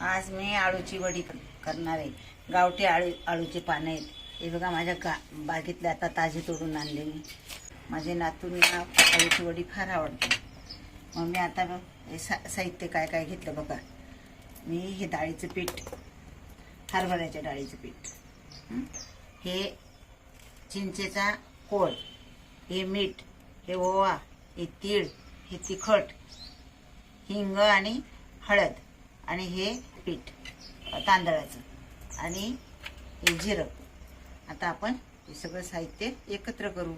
आज मी आळूची वडी करणार आहे. गावठी आळू आळूची पानं आहेत. हे बघा माझ्या गा बागेतले आता ताजे तोडून आणले मी. माझे नातूंना आळूची वडी फार आवडते. मग मी आता हे सा साहित्य काय काय घेतलं बघा. मी हे डाळीचं पीठ हरभऱ्याच्या डाळीचं पीठ हे चिंचेचा कोळ हे मीठ हे ओवा हे तीळ हे तिखट हिंग आणि हळद. आणि हे पीठ तांदळाचं. आणि हे जिरं. आता आपण हे सगळं साहित्य एकत्र करू.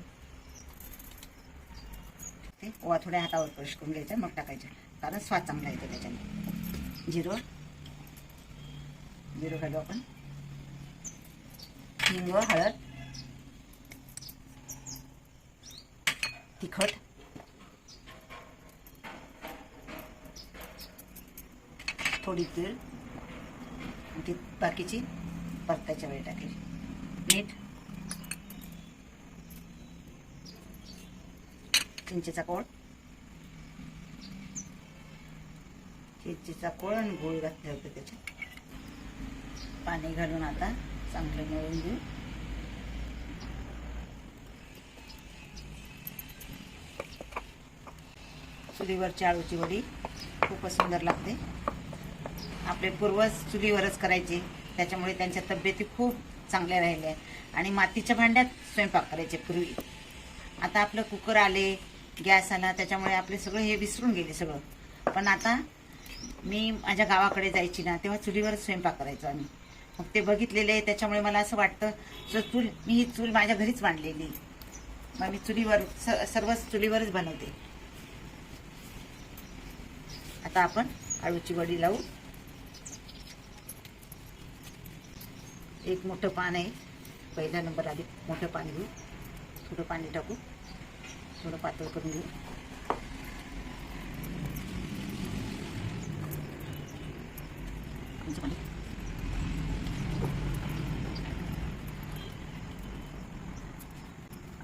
ते ओवा थोड्या हातावर क्रश करून घ्यायचा मग टाकायचं कारण स्वाद चांगला येतो त्याच्याने. जिरं. जिरं घालू आपण. हिंग हळद. तिखट. थोडी तीळ ती बाकीची परताच्या वेळी टाकायची. मीठ. चिंचेचा कोळ. चिंचेचा कोळ आणि गोळ घातले होते त्याच्यात पाणी घालून आता चांगलं मिळून देऊ चुलीवरची आळूची वडी खूपच सुंदर लागते. आपले पूर्वज चुलीवरच करायचे. त्याच्यामुळे त्यांच्या तब्येती खूप चांगल्या राहिल्या. आणि मातीच्या भांड्यात स्वयंपाक करायचे पूर्वी. आता आपलं कुकर आले गॅस आला त्याच्यामुळे आपले सगळं हे विसरून गेले सगळं. पण आता मी माझ्या गावाकडे जायची ना तेव्हा चुलीवरच स्वयंपाक करायचो आम्ही. मग ते बघितलेले आहे त्याच्यामुळे मला असं वाटतं जर चूल मी ही चूल माझ्या घरीच बांधलेली. मग मी चुलीवर स सर्वच चुलीवरच बनवते. आता आपण आळूची वडी लावू. एक मोठं पान आहे. पहिला नंबर आधी मोठं पान घेऊ. थोडं पाणी टाकू. थोडं पातळ करून घेऊ.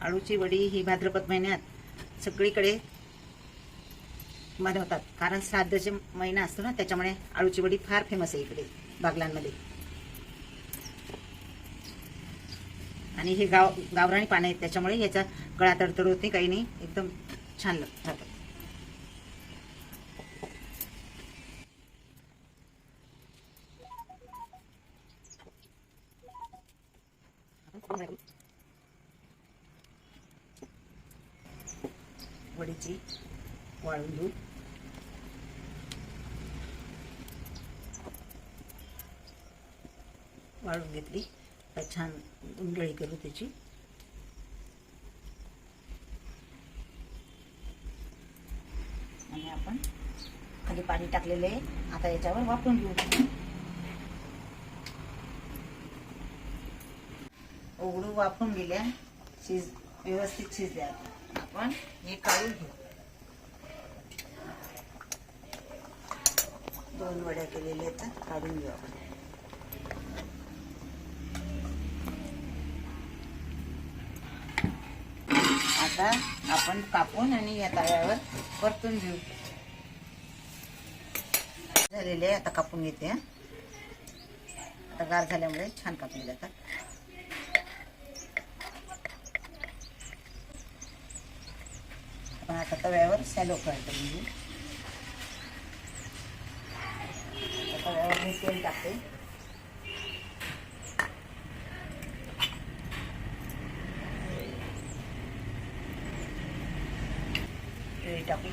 आळूची वडी ही भाद्रपद महिन्यात सगळीकडे बनवतात. कारण श्राद्धचे महिना असतो ना त्याच्यामुळे आळूची वडी फार फेमस आहे इकडे बागलांमध्ये. आणि हे गाव गावराणी पानं आहेत त्याच्यामुळे याचा गळा तडतड होत नाही काही नाही. एकदम छान लाग- वडीची वाळून घेऊ. वाळून घेतली. आता छान गुंडळी करू त्याची. आणि आपण खाली पाणी टाकलेलं आहे. आता याच्यावर वापरून घेऊ. उघडू वापरून गेल्या शिज व्यवस्थित शिजल्या. आपण हे काढून घेऊ. दोन वड्या केलेल्या आहेत काढून घेऊ आपण. आता आपण कापून आणि या तव्यावर परतून घेऊ. झालेले आता कापून घेते आता गार झाल्यामुळे छान कापले जातात आपण आता तव्यावर सॅलो फ्राय करून घेऊ. तव्यावर मी तेल टाकते. तेल टाकू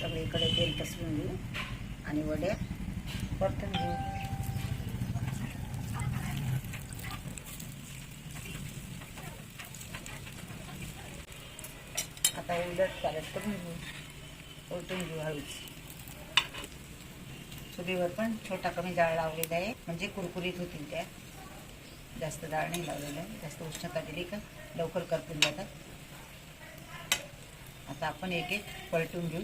सगळीकडे तेल पसरून घेऊ आणि वड्या परतून घेऊ आता उलट पालट करून घेऊ उलटून घेऊ हळूच चुलीवर पण छोटा कमी जाळ लावलेला आहे. म्हणजे कुरकुरीत होतील त्या. जास्त जाळ नाही लावलेलं आहे. जास्त उष्णता दिली का लवकर करपून जातात. आता आपण एक एक पलटून घेऊ.